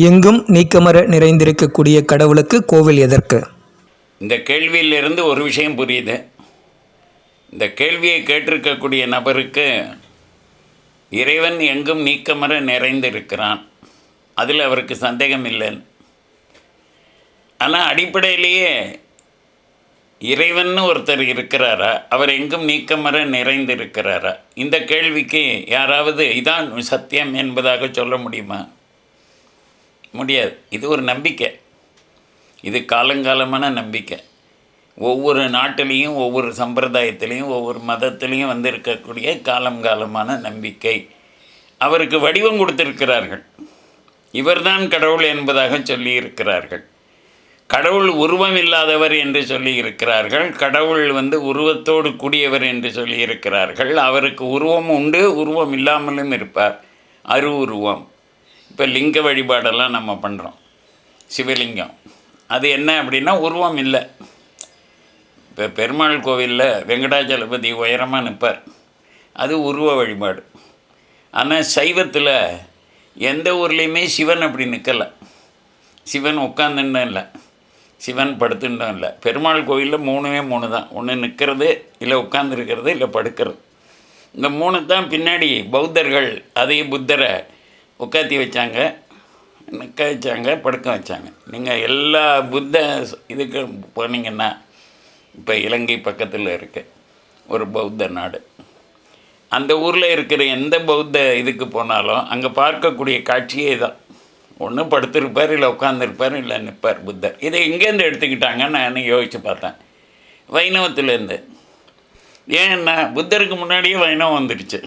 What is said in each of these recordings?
எங்கும் நீக்கமர நிறைந்திருக்கக்கூடிய கடவுளுக்கு கோவில் எதற்கு? இந்த கேள்வியிலிருந்து ஒரு விஷயம் புரியுது. இந்த கேள்வியை கேட்டிருக்கக்கூடிய நபருக்கு இறைவன் எங்கும் நீக்கமர நிறைந்திருக்கிறான். அதில் அவருக்கு சந்தேகம் இல்லை. ஆனால் அடிப்படையிலேயே இறைவன் ஒருத்தர் இருக்கிறாரா? அவர் எங்கும் நீக்கமர நிறைந்திருக்கிறாரா? இந்த கேள்விக்கு யாராவது இதான் சத்தியம் என்பதாக சொல்ல முடியுமா? முடியாது. இது ஒரு நம்பிக்கை. இது காலங்காலமான நம்பிக்கை. ஒவ்வொரு நாட்டிலையும் ஒவ்வொரு சம்பிரதாயத்திலையும் ஒவ்வொரு மதத்திலையும் வந்திருக்கக்கூடிய காலம் காலமான நம்பிக்கை. அவருக்கு வடிவம் கொடுத்திருக்கிறார்கள். இவர்தான் கடவுள் என்பதாக சொல்லியிருக்கிறார்கள். கடவுள் உருவம் இல்லாதவர் என்று சொல்லி இருக்கிறார்கள் கடவுள் வந்து உருவத்தோடு கூடியவர் என்று சொல்லி இருக்கிறார்கள் அவருக்கு உருவம் உண்டு உருவம் இல்லாமலும் இருப்பார். அரு உருவம் இப்போ லிங்க வழிபாடெல்லாம் நம்ம பண்ணுறோம் சிவலிங்கம். அது என்ன அப்படின்னா உருவம் இல்லை. இப்போ பெருமாள் கோவிலில் வெங்கடாச்சலபதி உயரமாக நிற்பார் அது உருவ வழிபாடு. ஆனால் சைவத்தில் எந்த ஊர்லேயுமே சிவன் அப்படி நிற்கலை சிவன் உட்காந்துன்னு இல்லை. சிவன் படுத்துட்டோம் இல்லை. பெருமாள் கோவிலில் மூணுமே மூணு தான் ஒன்று நிற்கிறது இல்லை உட்காந்துருக்கிறது இல்லை படுக்கிறது. இந்த மூணு தான் பின்னாடி பௌத்தர்கள் அதே புத்தரை உட்காத்தி வச்சாங்க நிற்க வச்சாங்க படுக்க வச்சாங்க. நீங்கள் எல்லா புத்த இதுக்கு போனீங்கன்னா இப்போ இலங்கை பக்கத்தில் இருக்க ஒரு பௌத்த நாடு. அந்த ஊரில் இருக்கிற எந்த பௌத்த இதுக்கு போனாலும் அங்கே பார்க்கக்கூடிய காட்சியே தான் ஒன்று படுத்திருப்பார் இல்லை உட்காந்துருப்பார் இல்லை நிற்பார் புத்தர். இதை எங்கேருந்து எடுத்துக்கிட்டாங்கன்னு நான் யோசித்து பார்த்தேன். வைணவத்துலேருந்து. ஏன்னா புத்தருக்கு முன்னாடியே வைணவம் வந்துடுச்சு.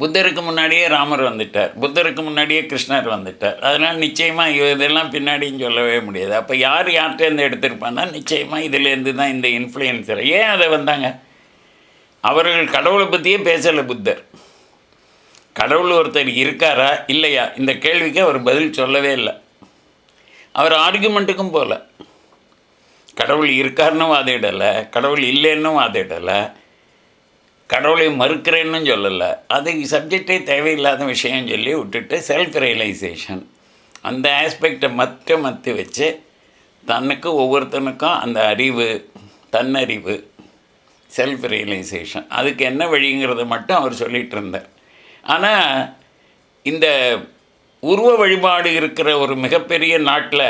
புத்தருக்கு முன்னாடியே ராமர் வந்துட்டார் புத்தருக்கு முன்னாடியே கிருஷ்ணர் வந்துட்டார். அதனால் நிச்சயமாக இதெல்லாம் பின்னாடியும் சொல்லவே முடியாது. அப்போ யார் யார்கிட்டேருந்து எடுத்திருப்பான்னா நிச்சயமாக இதுலேருந்து தான் இந்த இன்ஃப்ளூயன்சர் ஏன் அதை வந்தாங்க? அவர்கள் கடவுளை பற்றியே பேசலை புத்தர். கடவுள் ஒருத்தர் இருக்காரா இல்லையா? இந்த கேள்விக்கு அவர் பதில் சொல்லவே இல்லை. அவர் ஆர்குமெண்ட்டுக்கும் போகல. கடவுள் இருக்காருன்னு வாதிடலை கடவுள் இல்லைன்னு வாதிடலை கடவுளை மறுக்கிறேன்னு சொல்லலை. அது சப்ஜெக்டே தேவையில்லாத விஷயம் சொல்லி விட்டுட்டு செல்ஃப் ரியலைசேஷன் அந்த ஆஸ்பெக்டை மற்ற மத்து வச்சு தனக்கு ஒவ்வொருத்தனுக்கும் அந்த அறிவு தன்னறிவு செல்ஃப் ரியலைசேஷன் அதுக்கு என்ன வழிங்கிறத மட்டும் அவர் சொல்லிகிட்டு இருந்தார். ஆனால் இந்த உருவ வழிபாடு இருக்கிற ஒரு மிகப்பெரிய நாட்டில்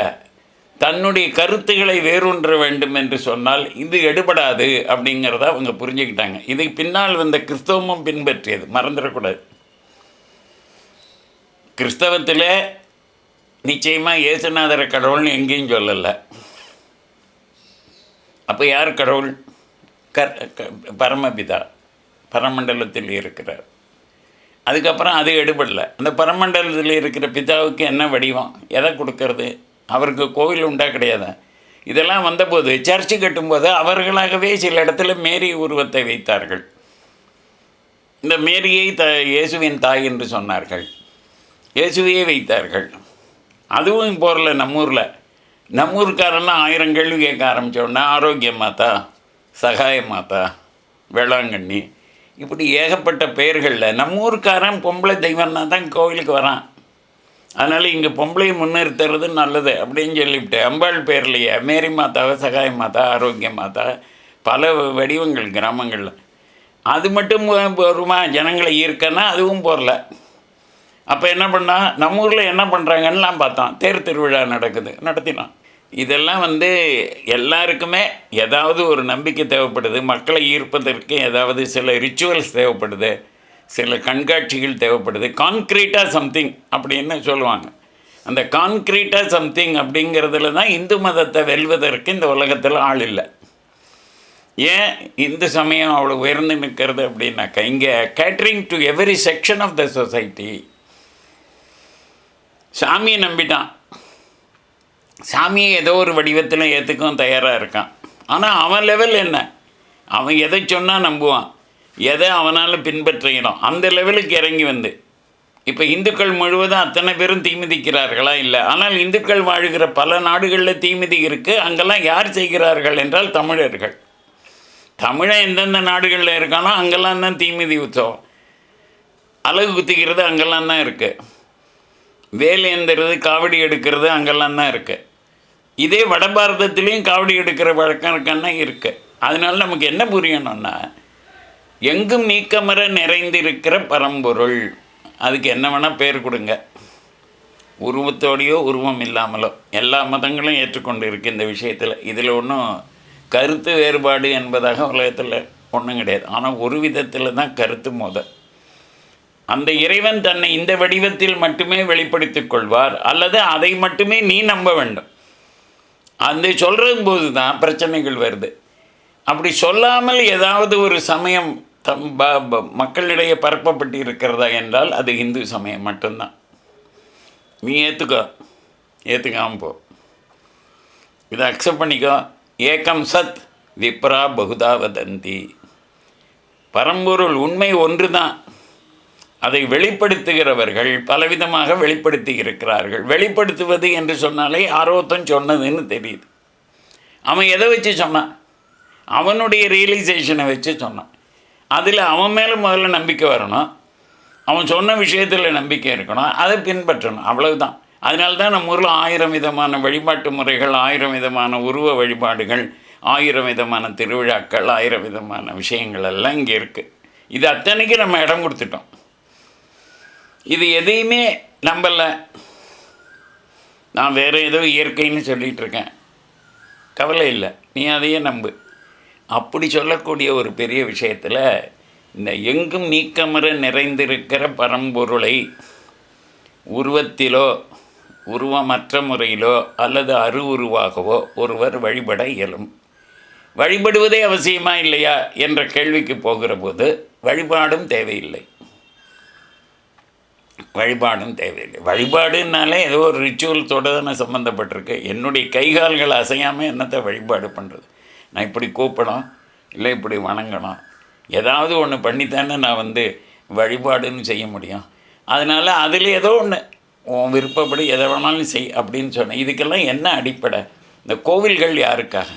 தன்னுடைய கருத்துக்களை வேரூன்ற வேண்டும் என்று சொன்னால் இது எடுபடாது அப்படிங்கிறத அவங்க புரிஞ்சுக்கிட்டாங்க. இதுக்கு பின்னால் வந்த கிறிஸ்தவமும் பின்பற்றியது. மறந்துடக்கூடாது. கிறிஸ்தவத்தில் நிச்சயமாக இயேசுநாதர கடவுள்னு எங்கேயும் சொல்லலை. அப்போ யார் கடவுள்? கர் க- பரமபிதா. பரமண்டலத்தில் இருக்கிறார். அதுக்கப்புறம் அது எடுபடலை. அந்த பரமண்டலத்தில் இருக்கிற பிதாவுக்கு என்ன வடிவம்? எதை கொடுக்கறது? அவருக்கு கோவில் உண்டா கிடையாது? இதெல்லாம் வந்தபோது சர்ச்சு கட்டும்போது அவர்களாகவே சில இடத்துல மேரி உருவத்தை வைத்தார்கள். இந்த மேரியை த இயேசுவின் தாய் என்று சொன்னார்கள். இயேசுவையே வைத்தார்கள். அதுவும் போகிறல நம்ம ஊரில் நம்ம ஊருக்காரெல்லாம் ஆயிரம் கேள்வி கேட்க ஆரம்பித்தோடனே ஆரோக்கிய மாதா சகாய மாதா வேளாங்கண்ணி. இப்படி ஏகப்பட்ட பெயர்களில் நம்ம ஊருக்காரன் பொம்பளை தெய்வம்னா தான் கோவிலுக்கு வரான். அதனால் இங்கே பொம்பளையை முன்னிறுத்துறது நல்லது அப்படின்னு சொல்லிவிட்டு அம்பாள் பேர்லையே மேரி மாதாவை சகாய மாதா ஆரோக்கிய மாதா பல வடிவங்கள் கிராமங்களில். அது மட்டும் வருமா ஜனங்களை ஈர்க்கன்னா அதுவும் போரல அப்போ என்ன பண்ணால் நம்ம ஊரில் என்ன பண்ணுறாங்கன்னு நான் பார்த்தோம் தேர் திருவிழா நடக்குது நடத்தினோம். இதெல்லாம் வந்து எல்லாருக்குமே ஏதாவது ஒரு நம்பிக்கை தேவைப்படுது. மக்களை ஈர்ப்பதற்கு ஏதாவது சில ரிச்சுவல்ஸ் தேவைப்படுது. சில கண்காட்சிகள் தேவைப்படுது. கான்க்ரீட்டாக சம்திங் அப்படின்னு சொல்லுவாங்க. அந்த கான்க்ரீட்டாக சம்திங் அப்படிங்கிறதுல தான் இந்து மதத்தை வெல்வதற்கு இந்த உலகத்தில் ஆள் இல்லை. ஏன் இந்து சமயம் அவ்வளோ உயர்ந்து நிற்கிறது அப்படின்னாக்கா இங்கே catering to every section of the society சாமியை நம்பிட்டான். சாமியை ஏதோ ஒரு வடிவத்தில் ஏற்றுக்கும் தயாராக இருக்கான். ஆனால் அவன் லெவல் என்ன? அவன் எதை சொன்னால் நம்புவான்? எதை அவனால் பின்பற்றுகிறோம்? அந்த லெவலுக்கு இறங்கி வந்து. இப்போ இந்துக்கள் முழுவதும் அத்தனை பேரும் தீமிதிக்கிறார்களா இல்லை. ஆனால் இந்துக்கள் வாழுகிற பல நாடுகளில் தீமிதி இருக்குது அங்கெல்லாம் யார் செய்கிறார்கள் என்றால் தமிழர்கள். தமிழை எந்தெந்த நாடுகளில் இருக்கானோ அங்கெல்லாம் தான் தீமிதி உற்சவம். அழகு குத்திக்கிறது அங்கெல்லாம் தான் இருக்குது வேலேந்துறது காவடி எடுக்கிறது அங்கெல்லாம் தான் இருக்குது இதே வட பாரதத்துலேயும் காவடி எடுக்கிற வழக்கம் இருக்கன்னா இருக்குது அதனால நமக்கு என்ன புரியணும்னா எங்கும் நீக்கமர நிறைந்திருக்கிற பரம்பொருள். அதுக்கு என்ன வேணால் பேர் கொடுங்க. உருவத்தோடையோ உருவம் இல்லாமலோ. எல்லா மதங்களும் ஏற்றுக்கொண்டு இருக்கு இந்த விஷயத்தில். இதில் ஒன்றும் கருத்து வேறுபாடு என்பதாக உலகத்தில் ஒன்றும் கிடையாது. ஆனால் ஒரு விதத்தில் தான் கருத்து மோத. அந்த இறைவன் தன்னை இந்த வடிவத்தில் மட்டுமே வெளிப்படுத்திக் கொள்வார். அல்லது அதை மட்டுமே நீ நம்ப வேண்டும். அந்த சொல்கிற போது தான் பிரச்சனைகள் வருது. அப்படி சொல்லாமல் ஏதாவது ஒரு சமயம் தம் ப ப- மக்களிடையே பரப்பப்பட்டு இருக்கிறதா என்றால் அது இந்து சமயம் மட்டும்தான். நீ ஏற்றுக்கோ ஏற்றுக்காம போ. இதை அக்செப்ட் பண்ணிக்கோ. ஏகம் சத் விப்ரா பகுதா வதந்தி. பரம்பொருள் உண்மை ஒன்று தான் அதை வெளிப்படுத்துகிறவர்கள் பலவிதமாக வெளிப்படுத்தி இருக்கிறார்கள். வெளிப்படுத்துவது என்று சொன்னாலே ஆரோத்தம் சொன்னதுன்னு தெரியுது. அவன் எதை வச்சு சொன்னான்? அவனுடைய ரியலைசேஷனை வச்சு சொன்னான். அதில் அவன் மேலே முதல்ல நம்பிக்கை வரணும். அவன் சொன்ன விஷயத்தில் நம்பிக்கை இருக்கணும். அதை பின்பற்றணும். அவ்வளவுதான். அதனால தான் நம்ம ஊரில் ஆயிரம் விதமான வழிபாட்டு முறைகள் ஆயிரம் விதமான உருவ வழிபாடுகள் ஆயிரம் விதமான திருவிழாக்கள் ஆயிரம் விதமான விஷயங்கள் எல்லாம் இங்கே இருக்குது இது அத்தனைக்கு நம்ம இடம் கொடுத்துட்டோம். இது எதையுமே நம்பலை. நான் வேறு ஏதோ இயற்கைன்னு சொல்லிகிட்டு இருக்கேன். கவலை இல்லை. நீ அதையே நம்பு. அப்படி சொல்லக்கூடிய ஒரு பெரிய விஷயத்தில் இந்த எங்கும் நீக்கமர நிறைந்திருக்கிற பரம்பொருளை உருவத்திலோ உருவமற்ற முறையிலோ அல்லது அரு உருவாகவோ ஒருவர் வழிபட இயலும். வழிபடுவதே அவசியமா இல்லையா என்ற கேள்விக்கு போகிற போது வழிபாடும் தேவையில்லை. வழிபாடும் தேவையில்லை. வழிபாடுனாலே ஏதோ ஒரு ரிச்சுவல் தானே சம்மந்தப்பட்டிருக்கு என்னுடைய கைகால்கள் அசையாமல் என்னத்தை வழிபாடு பண்ணுறது நான் இப்படி கூப்பிடணும் இல்லை இப்படி வணங்கணும். ஏதாவது ஒன்று பண்ணித்தானே நான் வந்து வழிபாடுன்னு செய்ய முடியும். அதனால் அதில் ஏதோ ஒன்று உன் விருப்பப்படி எதை வேணாலும் செய் அப்படின்னு சொன்னேன். இதுக்கெல்லாம் என்ன அடிப்படை? இந்த கோவில்கள் யாருக்காக?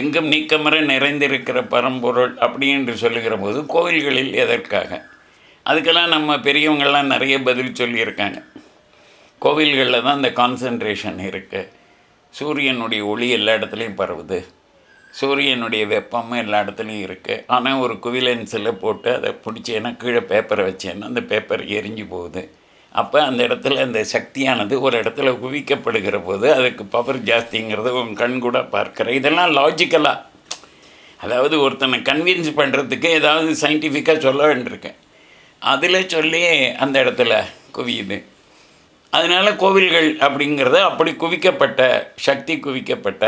எங்கும் நீக்கமர நிறைந்திருக்கிற பரம்பொருள் அப்படி என்று சொல்லுகிற போது கோவில்களில் எதற்காக? அதுக்கெல்லாம் நம்ம பெரியவங்கள்லாம் நிறைய பதில் சொல்லியிருக்காங்க. கோவில்களில் தான் இந்த கான்சன்ட்ரேஷன் இருக்குது சூரியனுடைய ஒளி எல்லா இடத்துலையும் பரவுது. சூரியனுடைய வெப்பமும் எல்லா இடத்துலையும் இருக்குது ஆனால் ஒரு குவிலென்ஸில் போட்டு அதை பிடிச்சேன்னா கீழே பேப்பரை வச்சேன்னா அந்த பேப்பர் எரிஞ்சு போகுது. அப்போ அந்த இடத்துல அந்த சக்தியானது ஒரு இடத்துல குவிக்கப்படுகிற போது அதுக்கு பவர் ஜாஸ்திங்கிறது உன் கண் கூட பார்க்குற. இதெல்லாம் லாஜிக்கலாக அதாவது ஒருத்தனை கன்வின்ஸ் பண்ணுறதுக்கு ஏதாவது சயின்டிஃபிக்காக சொல்ல வேண்டியிருக்கேன் அதில் சொல்லி அந்த இடத்துல குவியுது. அதனால் கோவில்கள் அப்படிங்கிறது அப்படி குவிக்கப்பட்ட சக்தி குவிக்கப்பட்ட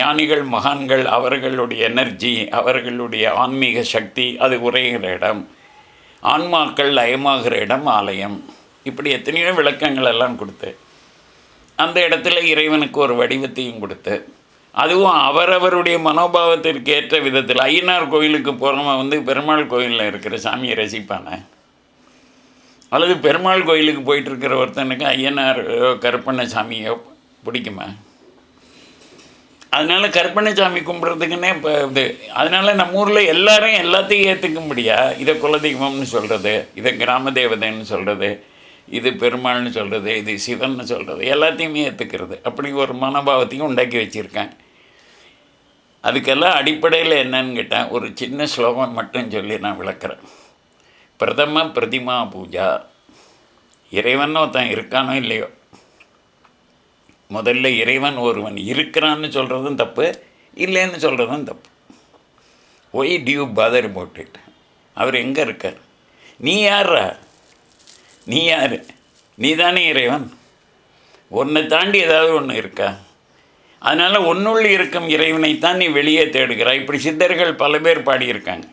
ஞானிகள் மகான்கள் அவர்களுடைய எனர்ஜி அவர்களுடைய ஆன்மீக சக்தி அது உரைகிற இடம். ஆன்மாக்கள் லயமாகிற இடம் ஆலயம். இப்படி எத்தனையோ விளக்கங்கள் எல்லாம் கொடுத்து அந்த இடத்துல இறைவனுக்கு ஒரு வடிவத்தையும் கொடுத்து அதுவும் அவரவருடைய மனோபாவத்திற்கு ஏற்ற விதத்தில். ஐயனார் கோயிலுக்கு போகிறவன் வந்து பெருமாள் கோயிலில் இருக்கிற சாமியை ரசிப்பானே. அல்லது பெருமாள் கோயிலுக்கு போயிட்டு இருக்கிற ஒருத்தனுக்கு ஐயனார் கருப்பண்ணசாமியோ பிடிக்குமா? அதனால் கருப்பண்ணசாமி கும்பிட்றதுக்குன்னே இப்போ இது. அதனால் நம்ம ஊரில் எல்லாரும் எல்லாத்தையும் ஏற்றுக்க முடியா இதை குலதெய்வம்னு சொல்கிறது இதை கிராம தேவதைன்னு சொல்கிறது இது பெருமாள்னு சொல்கிறது இது சிவன்னு சொல்கிறது எல்லாத்தையுமே ஏற்றுக்கிறது அப்படி ஒரு மனோபாவத்தையும் உண்டாக்கி வச்சுருக்கேன். அதுக்கெல்லாம் அடிப்படையில் என்னன்னு கேட்டேன் ஒரு சின்ன ஸ்லோகம் மட்டும் சொல்லி நான் விளக்குறேன். பிரதம பிரதிமா பூஜா. இறைவன் ஒருத்தன் இருக்கானோ இல்லையோ? முதல்ல இறைவன் ஒருவன் இருக்கிறான்னு சொல்கிறதும் தப்பு இல்லைன்னு சொல்கிறதும் தப்பு. ஒய் டியூ பாதர் about அவர் எங்கே இருக்கார்? நீ யாரா நீ யார்? நீ தானே இறைவன்? ஒன்றை தாண்டி ஏதாவது ஒன்று இருக்கா? அதனால் உன்னுள் இருக்கும் இறைவனைத்தான் நீ வெளியே தேடுகிறாய். இப்படி சித்தர்கள் பல பேர் பாடியிருக்காங்க.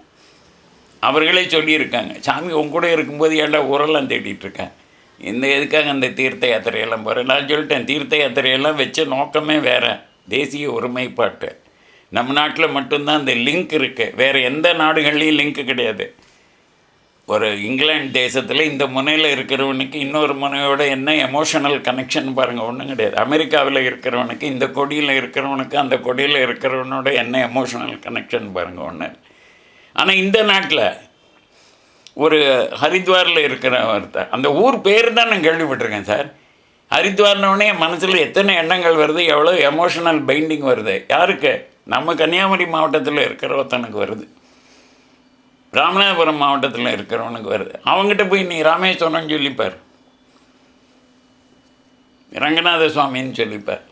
அவர்களே சொல்லியிருக்காங்க. சாமி உன் கூட இருக்கும்போது ஏன்டா உரெல்லாம் தேடிட்டுருக்கேன். இந்த எதுக்காக அந்த தீர்த்த யாத்திரையெல்லாம் போகிறேன் நான் சொல்லிட்டேன் தீர்த்த யாத்திரையெல்லாம் வச்ச நோக்கமே வேறு. தேசிய ஒருமைப்பாட்டு. நம்ம நாட்டில் மட்டும்தான் அந்த லிங்க் இருக்குது வேறு எந்த நாடுகள்லேயும் லிங்க் கிடையாது. ஒரு இங்கிலாந்து தேசத்தில் இந்த முனையில் இருக்கிறவனுக்கு இன்னொரு முனையோட என்ன எமோஷனல் கனெக்ஷன் பாருங்கள் ஒன்றும் கிடையாது. அமெரிக்காவில் இருக்கிறவனுக்கு இந்த கொடியில் இருக்கிறவனுக்கு அந்த கொடியில் இருக்கிறவனோட என்ன எமோஷனல் கனெக்ஷன் பாருங்கள் ஒன்று ஆனால் இந்த நாட்டில் ஒரு ஹரித்வாரில் இருக்கிற ஒருத்தர் அந்த ஊர் பேர் தான் நான் கேள்விப்பட்டிருக்கேன் சார். ஹரித்வார்னோடனே என் மனசில் எத்தனை எண்ணங்கள் வருது எவ்வளோ எமோஷனல் பைண்டிங் வருது யாருக்கு? நம்ம கன்னியாகுமரி மாவட்டத்தில் இருக்கிறவத்தனுக்கு வருது. ராமநாதபுரம் மாவட்டத்தில் இருக்கிறவனுக்கு வருது. அவங்ககிட்ட போய் நீ ராமேஸ்வரம்னு சொல்லிப்பார். ரங்கநாத சுவாமின்னு சொல்லிப்பார்.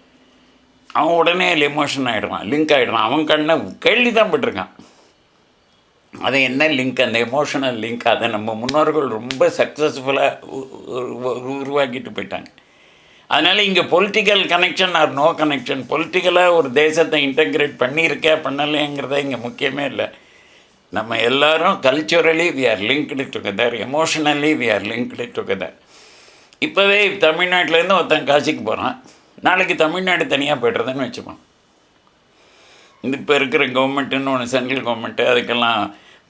அவன் உடனே எமோஷன் ஆகிடுவான் லிங்க் ஆகிடுவான் அவன் கண்ணை கேள்வி தான் பட்டிருக்கான். அது என்ன லிங்க் அந்த எமோஷனல் லிங்க் அதை நம்ம முன்னோர்கள் ரொம்ப சக்ஸஸ்ஃபுல்லாக உருவாக்கிட்டு போயிட்டாங்க. அதனால் இங்கே political connection or no connection பொலிட்டிக்கலாக ஒரு தேசத்தை இன்டகிரேட் பண்ணியிருக்கே பண்ணலைங்கிறத இங்கே முக்கியமே இல்லை. நம்ம எல்லாரும் culturally we are linked together emotionally we are linked together இப்போவே தமிழ்நாட்டிலேருந்து ஒருத்தன் காசிக்கு போகிறான் நாளைக்கு தமிழ்நாடு தனியாக போய்டுறதுன்னு வச்சுப்போம். இப்போ இருக்கிற கவர்மெண்ட்டுன்னு ஒன்று சென்ட்ரல் கவர்மெண்ட்டு அதுக்கெல்லாம்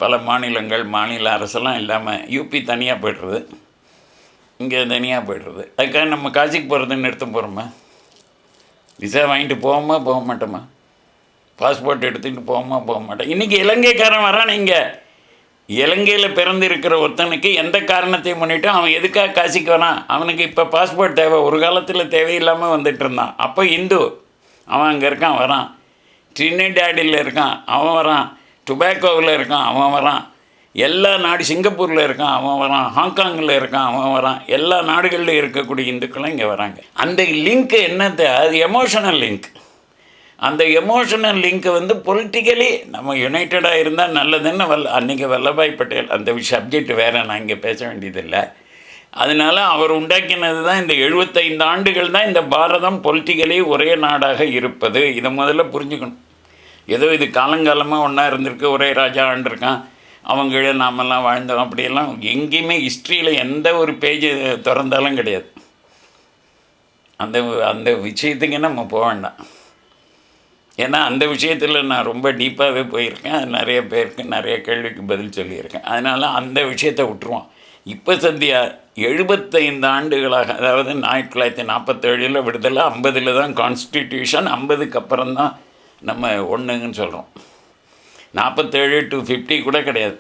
பல மாநிலங்கள் மாநில அரசெல்லாம் இல்லாமல் யூபி தனியாக போய்டுறது. இங்கே தனியாக போய்டுறது. அதுக்காக நம்ம காசிக்கு போகிறதுன்னு நிறுத்த போகிறோமா? விசா வாங்கிட்டு போவோமா போக மாட்டோமா? பாஸ்போர்ட் எடுத்துகிட்டு போவோமா போக மாட்டோம்? இன்றைக்கி இலங்கைக்காரன் வரான் இங்கே. இலங்கையில் பிறந்து இருக்கிற ஒருத்தனுக்கு எந்த காரணத்தை முன்னிட்டு அவன் எதுக்காக காசிக்கு வரான்? அவனுக்கு இப்போ பாஸ்போர்ட் தேவை ஒரு காலத்தில் தேவையில்லாமல் வந்துட்டு இருந்தான். அப்போ இந்து அவன் அங்கே இருக்கான் வரான். ட்ரினிடாடில் இருக்கான் அவன் வரான். டுபாக்கோவில் இருக்கான் அவன் வரான். எல்லா நாடு சிங்கப்பூரில் இருக்கான் அவன் வரான். ஹாங்காங்கில் இருக்கான் அவன் வரான். எல்லா நாடுகளில் இருக்கக்கூடிய இந்துக்களும் இங்கே வராங்க. அந்த லிங்க் என்னது? அது எமோஷனல் லிங்க் அந்த எமோஷனல் லிங்க்கை வந்து பொலிட்டிக்கலி நம்ம யுனைட்டடாக இருந்தால் நல்லதுன்னு வல்ல அன்றைக்கி வல்லபாய் பட்டேல் அந்த சப்ஜெக்ட் வேறு நான் இங்கே பேச வேண்டியதில்லை. அதனால் அவர் உண்டாக்கினது தான் இந்த எழுபத்தைந்து ஆண்டுகள் தான் இந்த பாரதம் பொலிட்டிக்கலி ஒரே நாடாக இருப்பது. இதை முதல்ல புரிஞ்சுக்கணும். ஏதோ இது காலங்காலமாக ஒன்றா இருந்திருக்கு ஒரே ராஜா ஆண்டிருக்கான். அவங்க கீழே நாமெல்லாம் வாழ்ந்தோம் அப்படியெல்லாம் எங்கேயுமே ஹிஸ்ட்ரியில் எந்த ஒரு பேஜ் திறந்தாலும் கிடையாது. அந்த அந்த விஷயத்துக்கு நம்ம போக வேண்டாம். ஏன்னா அந்த விஷயத்தில் நான் ரொம்ப டீப்பாகவே போயிருக்கேன். அது நிறைய பேருக்கு நிறைய கேள்விக்கு பதில் சொல்லியிருக்கேன். அதனால் அந்த விஷயத்தை விட்டுருவோம். இப்போ சந்தியா எழுபத்தைந்து ஆண்டுகளாக அதாவது ஆயிரத்தி தொள்ளாயிரத்தி நாற்பத்தேழில் விடுதலை ஐம்பதில் தான் கான்ஸ்டிடியூஷன் ஐம்பதுக்கு அப்புறம் தான் நம்ம ஒன்றுங்கன்னு சொல்கிறோம் நாற்பத்தேழு டு ஃபிஃப்டி கூட கிடையாது.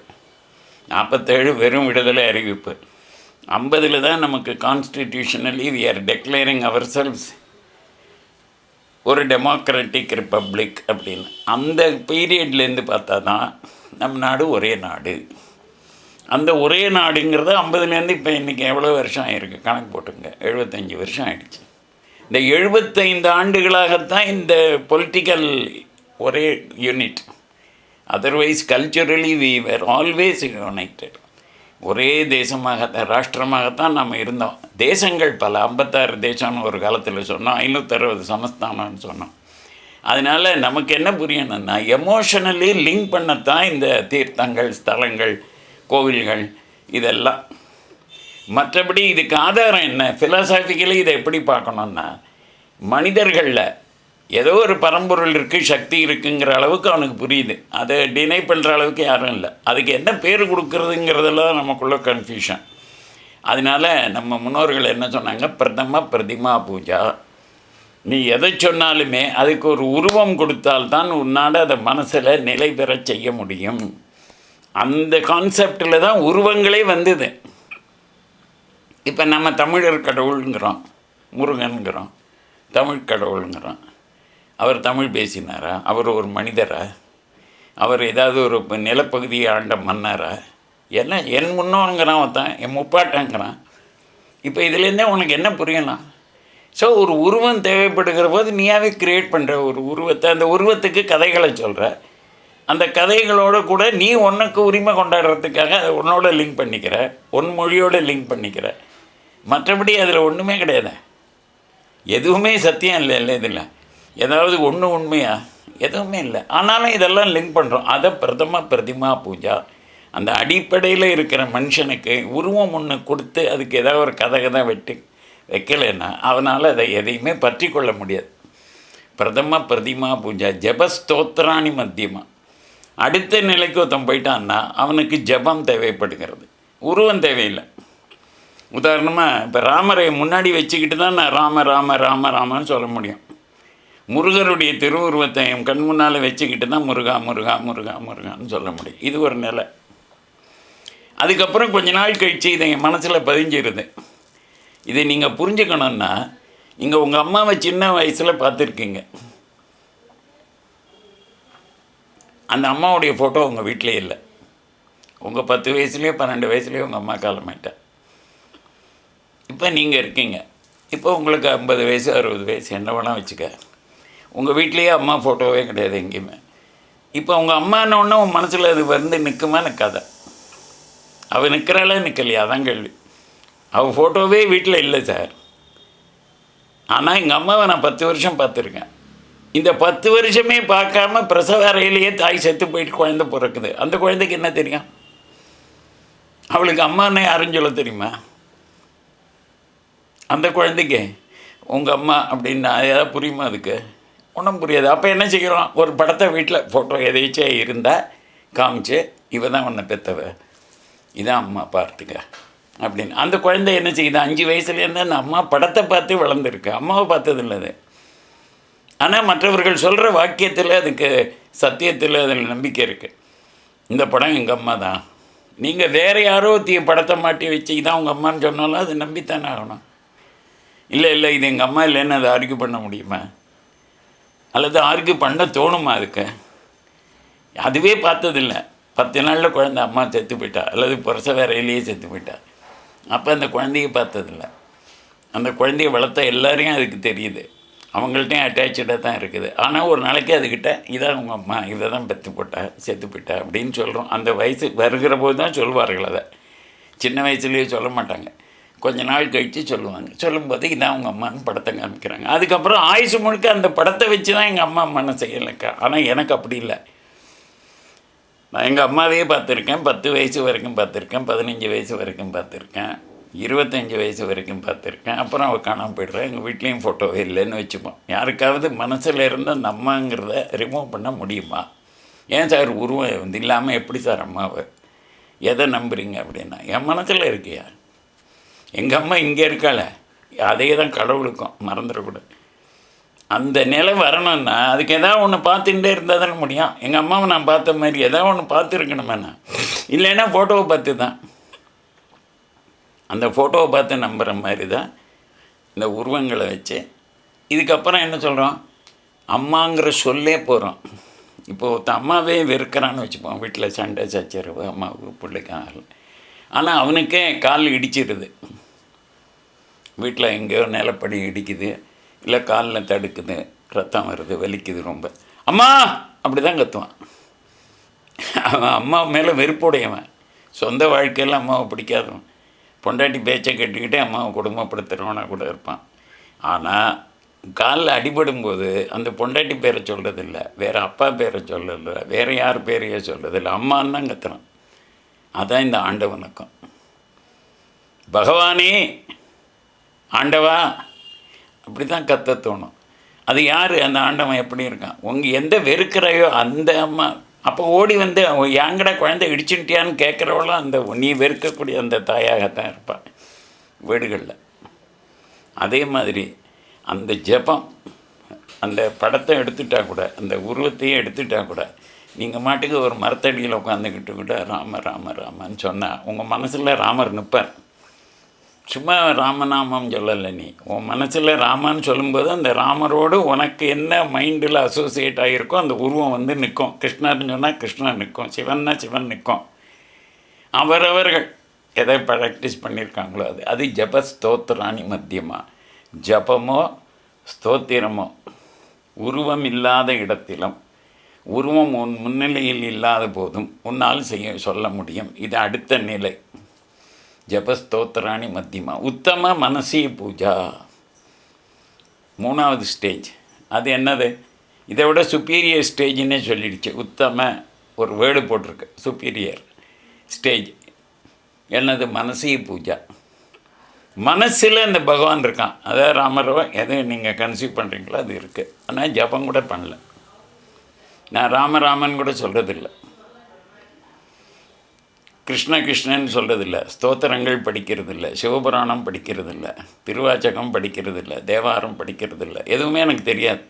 நாற்பத்தேழு வெறும் விடுதலை அறிவிப்பு. ஐம்பதில் தான் நமக்கு constitutionally we are declaring ourselves ஒரு டெமோக்ராட்டிக் ரிப்பப்ளிக் அப்படின்னு. அந்த பீரியட்லேருந்து பார்த்தா தான் நம் நாடு ஒரே நாடு. அந்த ஒரே நாடுங்கிறது ஐம்பதுலேருந்து இப்போ இன்றைக்கி எவ்வளோ வருஷம் ஆயிருக்கு? கணக்கு போட்டுங்க. எழுபத்தஞ்சி வருஷம் ஆயிடுச்சு. இந்த எழுபத்தைந்து ஆண்டுகளாகத்தான் இந்த பொலிட்டிக்கல் ஒரே unit otherwise culturally we were always united ஒரே தேசமாக ராஷ்டிரமாகத்தான் நம்ம இருந்தோம். தேசங்கள் பல ஐம்பத்தாறு தேசம்னு ஒரு காலத்தில் சொன்னோம். ஐநூற்றறுபது சமஸ்தானம்னு சொன்னோம். அதனால் நமக்கு என்ன புரியணும்னா எமோஷனலி லிங்க் பண்ணத்தான் இந்த தீர்த்தங்கள் ஸ்தலங்கள் கோவில்கள் இதெல்லாம். மற்றபடி இதுக்கு ஆதாரம் என்ன? ஃபிலாசாபிக்கலி இதை எப்படி பார்க்கணுன்னா மனிதர்களில் ஏதோ ஒரு பரம்பொருள் இருக்குது சக்தி இருக்குங்கிற அளவுக்கு அவனுக்கு புரியுது. அதை டினை பண்ணுற அளவுக்கு யாரும் இல்லை. அதுக்கு என்ன பேர் கொடுக்குறதுங்கிறதெல்லாம் நமக்குள்ள கன்ஃபியூஷன் அதனால் நம்ம முன்னோர்கள் என்ன சொன்னாங்க? பிரதம பிரதிமா பூஜா. நீ எதை சொன்னாலுமே அதுக்கு ஒரு உருவம் கொடுத்தால்தான் உன்னால் அதை மனசில் நிலை பெற செய்ய முடியும். அந்த கான்செப்டில் தான் உருவங்களே வந்தது. இப்போ நம்ம தமிழர் கடவுளுங்கிறோம் முருகனுங்கிறோம் தமிழ் கடவுளுங்கிறோம். அவர் தமிழ் பேசினாரா? அவர் ஒரு மனிதரா? அவர் ஏதாவது ஒரு நிலப்பகுதியை ஆண்ட மன்னரா? என்ன என் முன்னோங்கிறான் ஒருத்தன் என் முப்பாட்டங்கிறான். இப்போ இதுலேருந்தே உனக்கு என்ன புரியலாம்? ஸோ ஒரு உருவம் தேவைப்படுகிற போது நீயாவே கிரியேட் பண்ணுற ஒரு உருவத்தை அந்த உருவத்துக்கு கதைகளை சொல்கிற அந்த கதைகளோடு கூட நீ உனக்கு உரிமை கொண்டாடுறதுக்காக அதை உன்னோட லிங்க் பண்ணிக்கிற உன் மொழியோட லிங்க் பண்ணிக்கிற. மற்றபடி அதில் ஒன்றுமே கிடையாது. எதுவுமே சத்தியம் இல்லை இல்லை இதில் ஏதாவது ஒன்று உண்மையா? எதுவுமே இல்லை. ஆனாலும் இதெல்லாம் லிங்க் பண்ணுறோம் அதை பிரதம பிரதிமா பூஜா அந்த அடிப்படையில் இருக்கிற மனுஷனுக்கு உருவம் ஒன்று கொடுத்து அதுக்கு ஏதாவது ஒரு கதை கதை வெட்டி வைக்கலைன்னா அவனால் அதை எதையுமே பற்றி கொள்ள முடியாது. பிரதம பிரதிமா பூஜா ஜபஸ்தோத்திராணி மத்தியமா. அடுத்த நிலைக்கு ஒருத்தன் போயிட்டான்னா அவனுக்கு ஜபம் தேவைப்படுகிறது. உருவம் தேவையில்லை. உதாரணமாக இப்போ ராமரை முன்னாடி வச்சுக்கிட்டு தான் நான் ராம ராம ராம ராமன்னு சொல்ல முடியும். முருகருடைய திருவுருவத்தை என் கண் முன்னால் வச்சுக்கிட்டு தான் முருகா முருகா முருகா முருகான்னு சொல்ல முடியும். இது ஒரு நிலை. அதுக்கப்புறம் கொஞ்ச நாள் கழித்து இதை என் மனசில் பதிஞ்சிருது. இதை நீங்கள் புரிஞ்சுக்கணுன்னா நீங்கள் உங்கள் அம்மாவை சின்ன வயசில் பார்த்துருக்கீங்க. அந்த அம்மாவுடைய ஃபோட்டோ உங்கள் வீட்டிலே இல்லை. உங்கள் பத்து வயசுலேயோ பன்னெண்டு வயசுலேயோ உங்கள் அம்மா காலமாயிட்டேன் இப்போ நீங்கள் இருக்கீங்க. இப்போ உங்களுக்கு ஐம்பது வயசு அறுபது வயசு என்ன வேணால் வச்சுக்க. உங்கள் வீட்லேயே அம்மா ஃபோட்டோவே கிடையாது எங்கேயுமே. இப்போ உங்கள் அம்மானோடனே உன் மனசில் அது வந்து நிற்குமா நிற்காத அவள் நிற்கிறாளே நிற்கலையா அதான் கேள்வி. அவள் ஃபோட்டோவே வீட்டில் இல்லை சார். ஆனால் எங்கள் அம்மாவை நான் பத்து வருஷம் பார்த்துருக்கேன். இந்த பத்து வருஷமே பார்க்காம பிரசவ அறையிலேயே தாய் செத்து போயிட்டு குழந்தை பிறக்குது. அந்த குழந்தைக்கு என்ன தெரியும்? அவளுக்கு அம்மான்னு யாருன்னு சொல்ல தெரியுமா? அந்த குழந்தைக்கு உங்கள் அம்மா அப்படின்னா ஏதாவது புரியுமா அதுக்கு? ஒன்றும் புரியாது. அப்போ என்ன செய்கிறோம் ஒரு படத்தை வீட்டில் ஃபோட்டோ எதேச்சியா இருந்தால் காமிச்சு இவ தான் உன்னை பெற்றவ இதான் அம்மா பார்த்துக்க அப்படின்னு. அந்த குழந்தை என்ன செய்யுது? அஞ்சு வயசுலேருந்து அந்த அம்மா படத்தை பார்த்து வளர்ந்துருக்கு. அம்மாவை பார்த்தது இல்லை அது. ஆனால் மற்றவர்கள் சொல்கிற வாக்கியத்தில் அதுக்கு சத்தியத்தில் அதில் நம்பிக்கை இருக்குது இந்த படம் எங்கள் அம்மா தான். நீங்கள் வேறு யாரோ தீ படத்தை மாட்டி வச்சு இதான் உங்கள் அம்மான்னு சொன்னாலும் அது நம்பித்தானே ஆகணும். இல்லை இல்லை இது எங்கள் அம்மா இல்லைன்னு அதை ஆர்கியூ பண்ண முடியுமா? அல்லது ஆர்கியூ பண்ண தோணுமா அதுக்கு? அதுவே பார்த்ததில்ல. பத்து நாளில் குழந்தை அம்மா செத்து போயிட்டா அல்லது புரச வேறையிலேயே செத்து போயிட்டா. அப்போ அந்த குழந்தைய பார்த்ததில்ல. அந்த குழந்தைய வளர்த்த எல்லாரையும் அதுக்கு தெரியுது. அவங்கள்ட்டையும் அட்டாச்சாக தான் இருக்குது. ஆனால் ஒரு நாளைக்கு அதுக்கிட்ட இதான் உங்கள் அம்மா இதை தான் பெற்று போட்டா செத்து போயிட்டா அப்படின்னு சொல்கிறோம் அந்த வயசு வருகிற போது தான் சொல்வார்கள் அதை. சின்ன வயசுலேயே சொல்ல மாட்டாங்க. கொஞ்ச நாள் கழித்து சொல்லுவாங்க. சொல்லும்போது இதான் உங்கள் அம்மான்னு படத்தை காமிக்கிறாங்க. அதுக்கப்புறம் ஆயுசு முழுக்க அந்த படத்தை வச்சு தான் எங்கள் அம்மா அம்மான்னு செய்யலைக்கா. ஆனால் எனக்கு அப்படி இல்லை. நான் எங்கள் அம்மாவே பார்த்துருக்கேன். பத்து வயசு வரைக்கும் பார்த்துருக்கேன். பதினஞ்சு வயசு வரைக்கும் பார்த்துருக்கேன். இருபத்தஞ்சி வயசு வரைக்கும் பார்த்துருக்கேன். அப்புறம் அவள் காணாமல் போய்டுறேன் எங்கள் வீட்லேயும் ஃபோட்டோவே இல்லைன்னு வச்சுப்போம். யாருக்காவது மனசில் இருந்து அந்த அம்மாங்கிறத ரிமூவ் பண்ண முடியுமா? ஏன் சார் உருவம் வந்து இல்லாமல் எப்படி சார் அம்மாவை? எதை நம்புறீங்க அப்படின்னா என் மனசில் இருக்கியா? எங்கள் அம்மா இங்கே இருக்காள. அதே தான் கடவுளுக்கும் மறந்துடக்கூடாது. அந்த நிலை வரணும்னா அதுக்கு எதாவது ஒன்று பார்த்துட்டே இருந்தால் தானே முடியும். எங்கள் அம்மாவை நான் பார்த்த மாதிரி எதாவது ஒன்று பார்த்துருக்கணுமே நான்? இல்லைன்னா ஃபோட்டோவை பார்த்து தான். அந்த ஃபோட்டோவை பார்த்து நம்புகிற மாதிரி தான் இந்த உருவங்களை வச்சு இதுக்கப்புறம் என்ன சொல்கிறோம் அம்மாங்கிற சொல்லே போகிறோம் இப்போ ஒருத்த அம்மாவே வெறுக்கிறான்னு வச்சுப்போம். வீட்டில் சண்டை சச்சரவு அம்மாவுக்கு பிள்ளைக்கு ஆகலை ஆனால் அவனுக்கே கால் இடிச்சிடுது வீட்டில் எங்கேயோ நிலப்படி இடிக்குது. இல்லை காலில் தடுக்குது. ரத்தம் வருது வலிக்குது ரொம்ப. அம்மா! அப்படி தான் கத்துவான். அவன் அம்மா மேலே வெறுப்புடையவன். சொந்த வாழ்க்கையில் அம்மாவை பிடிக்காதவன். பொண்டாட்டி பேச்சை கேட்டுக்கிட்டே அம்மாவை குடும்பப்படுத்துகிறவனா கூட இருப்பான். ஆனால் காலில் அடிபடும்போது அந்த பொண்டாட்டி பேரை சொல்கிறதில்ல வேறு அப்பா பேரை சொல்கிறதில்ல வேறு யார் பேரையோ சொல்கிறதில்ல அம்மான்னு தான் கத்துறான். அதான் இந்த ஆண்டவனுக்கும் பகவானே ஆண்டவா அப்படி தான் கத்த தோணும். அது யார்? அந்த ஆண்டவன் எப்படி இருக்கான்? உங்கள் எந்த வெறுக்கிறையோ அந்த அம்மா. அப்போ ஓடி வந்து அவன் எங்கடா குழந்தை இடிச்சுட்டியான்னு கேட்குறவளும் அந்த நீ வெறுக்கக்கூடிய அந்த தாயாகத்தான் இருப்பாள் வீடுகளில். அதே மாதிரி அந்த ஜெபம் அந்த படத்தை எடுத்துட்டா கூட அந்த உருவத்தையே எடுத்துட்டா கூட நீங்கள் மாட்டுக்கு ஒரு மரத்தடியில் உட்காந்துக்கிட்டு கூட ராம ராம ராமன்னு சொன்னால் உங்கள் மனசில் ராமர் நிற்பார் சும்மா ராமநாமம் சொல்லலை நீ. உன் மனசில் ராமான்னு சொல்லும்போது அந்த ராமரோடு உனக்கு என்ன மைண்டில் அசோசியேட் ஆகிருக்கோ அந்த உருவம் வந்து நிற்கும். கிருஷ்ணர்னு சொன்னால் கிருஷ்ணன் நிற்கும். சிவன்னா சிவன் நிற்கும். அவரவர்கள் எதை ப்ராக்டிஸ் பண்ணியிருக்காங்களோ அது. அது ஜப ஸ்தோத்திராணி மத்தியமாக ஜபமோ ஸ்தோத்திரமோ? உருவம் இல்லாத இடத்திலும் உருவம் உன் முன்னிலையில் இல்லாத போதும் உன்னால் செய்ய சொல்ல முடியும். இது அடுத்த நிலை. ஜபஸ்தோத்திராணி மத்தியமா. உத்தம மனசி பூஜா. மூணாவது ஸ்டேஜ். அது என்னது? இதை விட சுப்பீரியர் ஸ்டேஜ்னே சொல்லிடுச்சு. உத்தம ஒரு வேர்டு போட்டிருக்கு. சுப்பீரியர் ஸ்டேஜ் என்னது? மனசி பூஜா. மனசில் இந்த பகவான் இருக்கான். அதாவது ராமரோ எதை நீங்கள் கன்சீவ் பண்ணுறீங்களோ அது இருக்குது ஆனால் ஜபம் கூட பண்ணல. நான் ராமராமன் கூட சொல்கிறதில்ல கிருஷ்ண கிருஷ்ணன் சொல்கிறதில்ல ஸ்தோத்திரங்கள் படிக்கிறதில்ல. சிவபுராணம் படிக்கிறதில்ல. திருவாச்சகம் படிக்கிறதில்ல. தேவாரம் படிக்கிறதில்ல. எதுவுமே எனக்கு தெரியாது.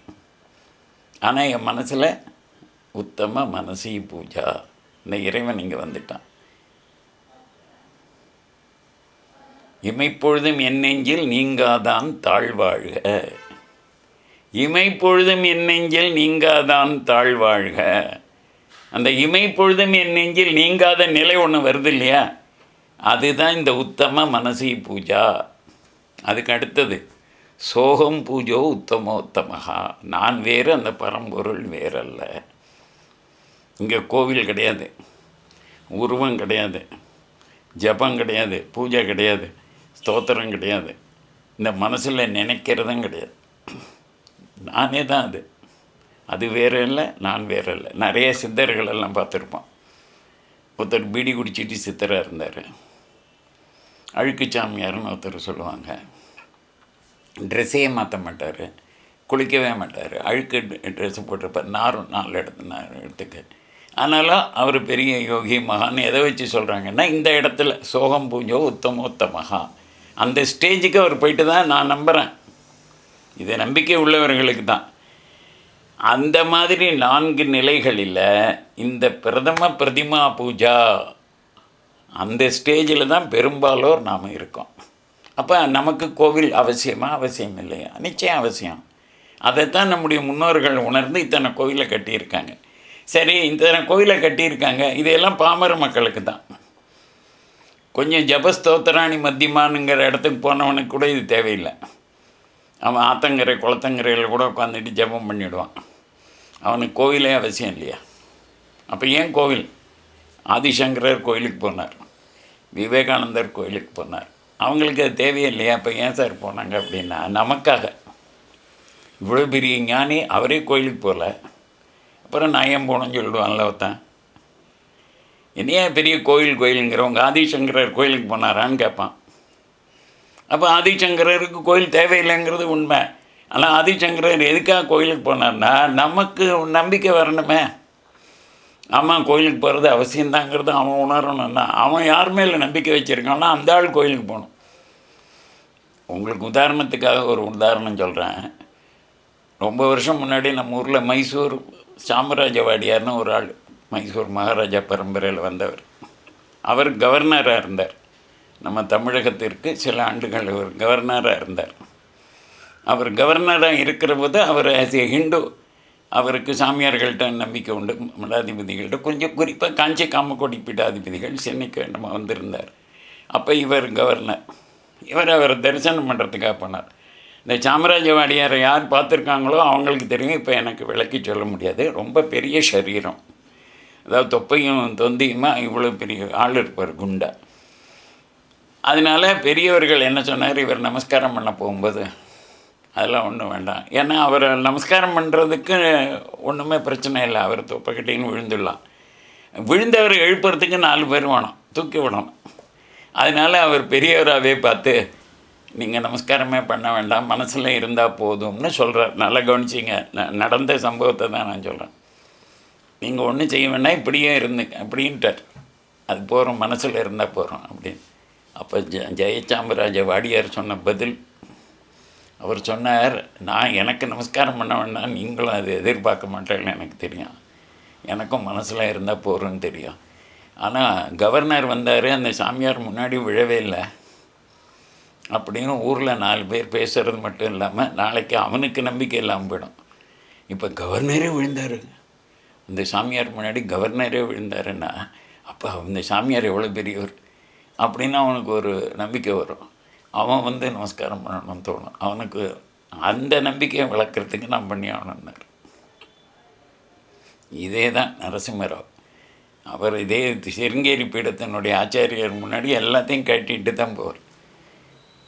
ஆனால் என் மனசில் உத்தம மனசி பூஜா. இந்த இறைவன் இங்கே வந்துட்டான். இமைப்பொழுதும் என் நெஞ்சில் நீங்காதான் தாழ்வாழ்க. இமைப்பொழுதும் என் நெஞ்சில் நீங்காதான் தாழ்வாழ்க அந்த இமைப்பொழுதும் என் நெஞ்சில் நீங்காத நிலை ஒன்று வருது இல்லையா? அதுதான் இந்த உத்தம மனசி பூஜா. அதுக்கு அடுத்தது சோகம் பூஜோ உத்தமோத்தமகா நான் வேறு அந்த பரம்பொருள் வேறல்ல. இங்கே கோவில் கிடையாது. உருவம் கிடையாது. ஜபம் கிடையாது. பூஜை கிடையாது. ஸ்தோத்திரம் கிடையாது. இந்த மனசில் நினைக்கிறதும் கிடையாது. நானே தான் அது. அது வேறு இல்லை நான் வேறு இல்லை நிறைய சித்தர்கள் எல்லாம் பார்த்துருப்போம் ஒருத்தர் பீடி குடிச்சிட்டு சித்தராக இருந்தார். அழுக்கு சாமியார்னு ஒருத்தர் சொல்லுவாங்க. ட்ரெஸ்ஸையே மாற்ற மாட்டார். குளிக்கவே மாட்டார். அழுக்கு ட்ரெஸ்ஸு போட்டிருப்பார். நாரும் நாலு இடத்து நாலு இடத்துக்கு. ஆனாலும் அவர் பெரிய யோகி மகான் எதை வச்சு சொல்கிறாங்கன்னா இந்த இடத்துல சோகம் பூஞ்சோ பூஜோ உத்தமோத்தமஹா அந்த ஸ்டேஜுக்கு அவர் போயிட்டு தான் நான் நம்புகிறேன் இது நம்பிக்கை உள்ளவர்களுக்கு தான். அந்த மாதிரி நான்கு நிலைகளில் இந்த பிரதம பிரதிமா பூஜா அந்த ஸ்டேஜில் தான் பெரும்பாலோர் நாம் இருக்கோம். அப்போ நமக்கு கோவில் அவசியமாக அவசியம் இல்லையா? நிச்சயம் அவசியம். அதைத்தான் நம்முடைய முன்னோர்கள் உணர்ந்து இத்தனை கோவிலை கட்டியிருக்காங்க. சரி இத்தனை கோவிலை கட்டியிருக்காங்க. இதையெல்லாம் பாமர மக்களுக்கு தான். கொஞ்சம் ஜபஸ்தோத்திராணி மத்தியமானுங்கிற இடத்துக்கு போனவனுக்கு கூட இது தேவையில்லை. அவன் ஆத்தங்கரை குளத்தங்கரையில் கூட உட்காந்துட்டு ஜெபம் பண்ணிவிடுவான் அவனுக்கு கோவிலே அவசியம் இல்லையா? அப்போ ஏன் கோவில்? ஆதிசங்கரர் கோயிலுக்கு போனார். விவேகானந்தர் கோயிலுக்கு போனார். அவங்களுக்கு அது தேவையே இல்லையா? அப்போ ஏன் சார் போனாங்க அப்படின்னா நமக்காக. இவ்வளோ பெரிய ஞானி அவரே கோயிலுக்கு போகல அப்புறம் நான் ஏன் போகணும்னு சொல்லிடுவான்ல ஒருத்தன். என்னையா பெரிய கோயில் கோயிலுங்கிறவங்க ஆதிசங்கரர் கோயிலுக்கு போனாரான்னு கேட்பான். அப்போ ஆதிசங்கரருக்கு கோயில் தேவையில்லைங்கிறது உண்மை. ஆனால் ஆதிசங்கரர் எதுக்காக கோயிலுக்கு போனார்னா நமக்கு நம்பிக்கை வரணுமே. ஆமாம் கோயிலுக்கு போகிறது அவசியம்தாங்கிறது அவன் உணரணும்னா அவன் யார் மேலே நம்பிக்கை வச்சுருக்கான்னா அந்த ஆள் கோயிலுக்கு போகணும். உங்களுக்கு உதாரணத்துக்காக ஒரு உதாரணம் சொல்கிறேன் ரொம்ப வருஷம் முன்னாடி நம்ம ஊரில் மைசூர் சாமராஜ வாடியார்னு ஒரு ஆள் மைசூர் மகாராஜா பரம்பரையில் வந்தவர். அவர் கவர்னராக இருந்தார். நம்ம தமிழகத்திற்கு சில ஆண்டுகள் அவர் கவர்னராக இருந்தார். அவர் கவர்னராக இருக்கிற போது அவர் ஆஸ் ஏ ஹிந்து அவருக்கு சாமியார்கள்ட்ட நம்பிக்கை உண்டு மடாதிபதிகள்கிட்ட கொஞ்சம் குறிப்பாக காஞ்சி காமக்கோடி பீடாதிபதிகள் சென்னைக்கு நம்ம வந்திருந்தார். அப்போ இவர் கவர்னர். இவர் அவர் தரிசனம் பண்ணுறதுக்காக போனார். இந்த சாமராஜ வாடியாரை யார் பார்த்துருக்காங்களோ அவங்களுக்கு தெரியும் இப்போ எனக்கு விளக்கி சொல்ல முடியாது. ரொம்ப பெரிய சரீரம். அதாவது தொப்பையும் தொந்தியுமா இவ்வளோ பெரிய ஆள் இருப்பார் குண்டா. அதனால பெரியவர்கள் என்ன சொன்னார் இவர் நமஸ்காரம் பண்ண போகும்போது அதெல்லாம் ஒன்றும் வேண்டாம். ஏன்னா அவர் நமஸ்காரம் பண்ணுறதுக்கு ஒன்றுமே பிரச்சனை இல்லை. அவர் தொப்பக்கிட்டேன்னு விழுந்துடலாம். விழுந்தவர் எழுப்புறதுக்கு நாலு பேர் வேணும். தூக்கி விடணும். அதனால் அவர் பெரியவராகவே பார்த்து நீங்கள் நமஸ்காரமே பண்ண வேண்டாம். மனசில் இருந்தால் போதும்னு சொல்கிறார் நல்லா கவனிச்சிங்க. ந- நடந்த சம்பவத்தை தான் நான் சொல்கிறேன் நீங்கள் ஒன்றும் செய்ய வேண்டாம். இப்படியே இருந்துங்க அப்படின்ட்டார். அது போகிறோம் மனசில் இருந்தால் போகிறோம் அப்படின்னு. அப்போ ஜ ஜெயச்சாமராஜ வாடியார் சொன்ன பதில் அவர் சொன்னார் நான் எனக்கு நமஸ்காரம் பண்ண வேண்டாம் நீங்களும் அது எதிர்பார்க்க மாட்டேன்னு எனக்கு தெரியும். எனக்கும் மனசில் இருந்தால் போகிறோன்னு தெரியும். ஆனால் கவர்னர் வந்தார் அந்த சாமியார் முன்னாடி விழவே இல்லை. அப்படின்னு ஊரில் நாலு பேர் பேசுகிறது மட்டும் இல்லாமல் நாளைக்கு அவனுக்கு நம்பிக்கை இல்லாமல் போயிடும். இப்போ கவர்னரே விழுந்தார். இந்த சாமியார் முன்னாடி கவர்னரே விழுந்தாருன்னா அப்போ அந்த சாமியார் எவ்வளோ பெரியவர்? அப்படின்னு அவனுக்கு ஒரு நம்பிக்கை வரும். அவன் வந்து நமஸ்காரம் பண்ணணும்னு தோணும். அவனுக்கு அந்த நம்பிக்கையை வளர்க்குறதுக்கு நான் பண்ணி ஆகணுன்னார் இதே தான் நரசிம்மராவ். அவர் இதே சிருங்கேரி பீடத்தினுடைய ஆச்சாரியர் முன்னாடி எல்லாத்தையும் கட்டிட்டு தான் போவார்.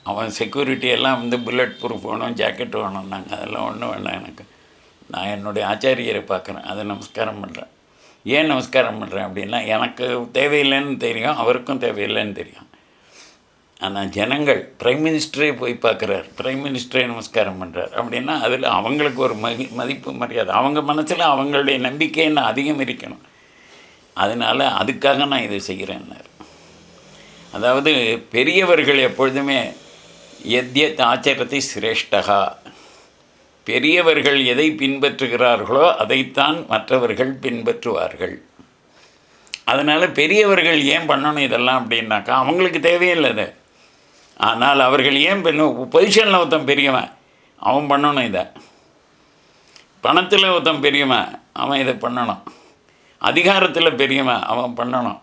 அவன் செக்யூரிட்டி எல்லாம் வந்து புல்லட் ப்ரூஃப் வேணும் ஜாக்கெட் வேணும்னாங்க. அதெல்லாம் ஒன்றும் வேண்டாம் எனக்கு. நான் என்னுடைய ஆச்சாரியரை பார்க்குறேன். அதை நமஸ்காரம் பண்ணுறேன் ஏன் நமஸ்காரம் பண்ணுறேன் அப்படின்னா எனக்கு தேவையில்லைன்னு தெரியும் அவருக்கும் தேவையில்லைன்னு தெரியும். ஆனால் ஜனங்கள் பிரைம் மினிஸ்டரே போய் பார்க்குறார். பிரைம் மினிஸ்டரே நமஸ்காரம் பண்ணுறார் அப்படின்னா அதில் அவங்களுக்கு ஒரு மதி மதிப்பு மரியாதை. அவங்க மனசில் அவங்களுடைய நம்பிக்கை என்ன அதிகம் இருக்கணும். அதனால் அதுக்காக நான் இதை செய்கிறேன்னார். அதாவது பெரியவர்கள் எப்பொழுதுமே எத்யத் ஆச்சரத்தை சிரேஷ்டகா பெரியவர்கள் எதை பின்பற்றுகிறார்களோ அதைத்தான் மற்றவர்கள் பின்பற்றுவார்கள். அதனால் பெரியவர்கள் ஏன் பண்ணணும் இதெல்லாம் அப்படின்னாக்கா அவங்களுக்கு தேவையில்லை அது. ஆனால் அவர்கள் ஏன் பொசிஷனில் ஒருத்தன் பெரியவன் அவன் பண்ணணும் இதை. பணத்தில் ஒருத்தன் பெரியவன் அவன் இதை பண்ணணும். அதிகாரத்தில் பெரியவன் அவன் பண்ணணும்.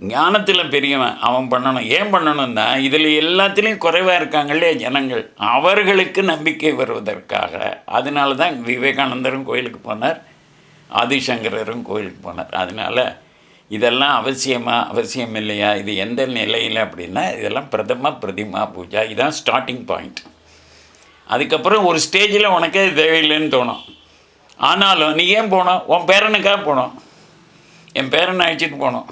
ஞானத்தில் பெரியவன் அவன் பண்ணணும். ஏன் பண்ணணும்னா இதில் எல்லாத்துலேயும் குறைவாக இருக்காங்களே ஜனங்கள்? அவர்களுக்கு நம்பிக்கை வருவதற்காக. அதனால தான் விவேகானந்தரும் கோயிலுக்கு போனார். ஆதிசங்கரரும் கோயிலுக்கு போனார். அதனால் இதெல்லாம் அவசியமா அவசியம் இல்லையா? இது எந்த நிலையில் அப்படின்னா இதெல்லாம் பிரதம பிரதிமா பூஜா. இதுதான் ஸ்டார்டிங் பாயிண்ட் அதுக்கப்புறம் ஒரு ஸ்டேஜில் உனக்கே தேவையில்லைன்னு தோணும். ஆனாலும் நீ ஏன் போனோம்? உன் பேரனுக்காக போனோம். என் பேரனை அழைச்சிட்டு போனோம்.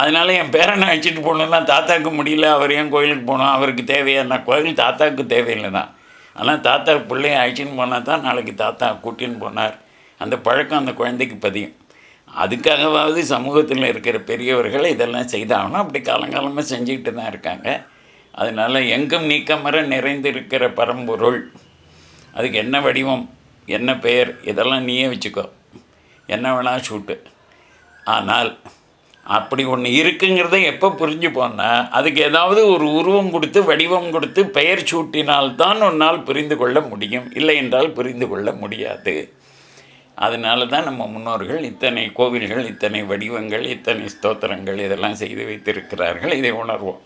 அதனால் என் பேரனை அழைச்சிட்டு போகணுன்னா தாத்தாவுக்கு முடியல அவர் ஏன் கோயிலுக்கு போனோம் அவருக்கு தேவையான கோயில் தாத்தாவுக்கு தேவையில்லை தான் ஆனால் தாத்தா பிள்ளைய அழைச்சின்னு போனால் தான் நாளைக்கு தாத்தா கூட்டின்னு போனார். அந்த பழக்கம் அந்த குழந்தைக்கு பதியும். அதுக்காகவாவது சமூகத்தில் இருக்கிற பெரியவர்கள் இதெல்லாம் செய்தாகணும். அப்படி காலங்காலமாக செஞ்சுக்கிட்டு தான் இருக்காங்க. அதனால் எங்கும் நீக்கமர நிறைந்திருக்கிற பரம்பொருள். அதுக்கு என்ன வடிவம் என்ன பெயர் இதெல்லாம் நீயே வச்சுக்கோ. என்ன வேணால் ஷூட்டு ஆனால் அப்படி ஒன்று இருக்குங்கிறத எப்போ புரிஞ்சு போனால் அதுக்கு ஏதாவது ஒரு உருவம் கொடுத்து வடிவம் கொடுத்து பெயர் சூட்டினால்தான் உன்னால் புரிந்து கொள்ள முடியும். இல்லை என்றால் புரிந்து கொள்ள முடியாது. அதனால தான் நம்ம முன்னோர்கள் இத்தனை கோவில்கள் இத்தனை வடிவங்கள் இத்தனை ஸ்தோத்திரங்கள் இதெல்லாம் செய்து வைத்திருக்கிறார்கள். இதை உணர்வோம்.